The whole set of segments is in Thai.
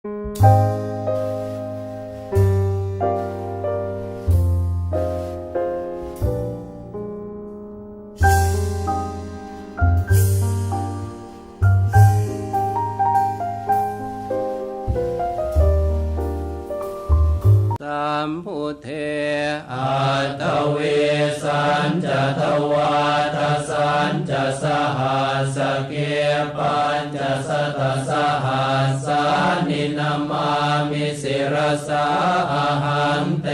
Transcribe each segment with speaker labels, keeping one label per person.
Speaker 1: สัมพุทเท
Speaker 2: อัตเวสันจะทวาทสันจะสหัสเกปัญจะสตสหั รสาอาหารเต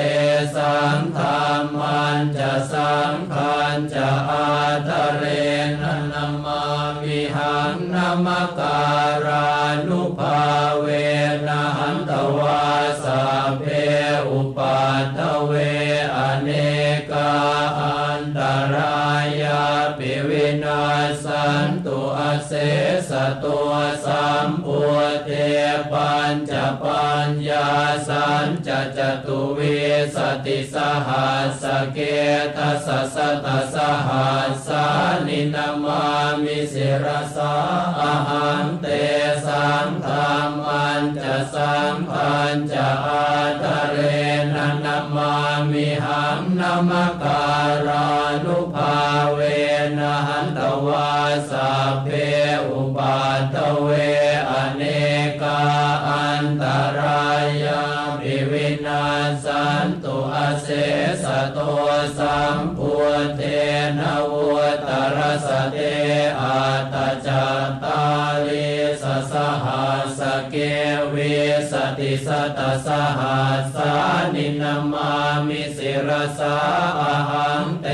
Speaker 2: สังธรรมันจะสังขันจะอาทะเรนนามามิหังนามการา นตุอเสสตัวสัมปุเทปัญจปัญญาสันจะจตุวิสติสหัสเกทัสสตสหัสสานินามามิสิรสาอาหันเตสังธรรมันจะสังพันจะอาทะเรนนามามิหังนามการานุภาเว นะหันตวาสัพเพอุปัตตเวอเนกาอันตรายาปิวินาสันตุอเสสะตัวสัมพุเทนวุตรสเตอาตจัตตาลิสสหัสเกวิสติสตสหัสานินามามิสิรสาอาหังเต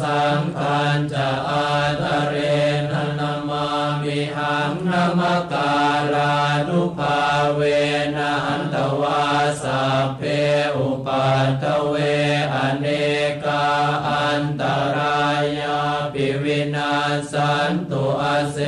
Speaker 2: สังขันจะอาทะเรนนามามิหังนามการานุภาเวนะอันตวาสัพเพอุปัตตเวอเนกาอันตรายาปิวินาสันตุอาเส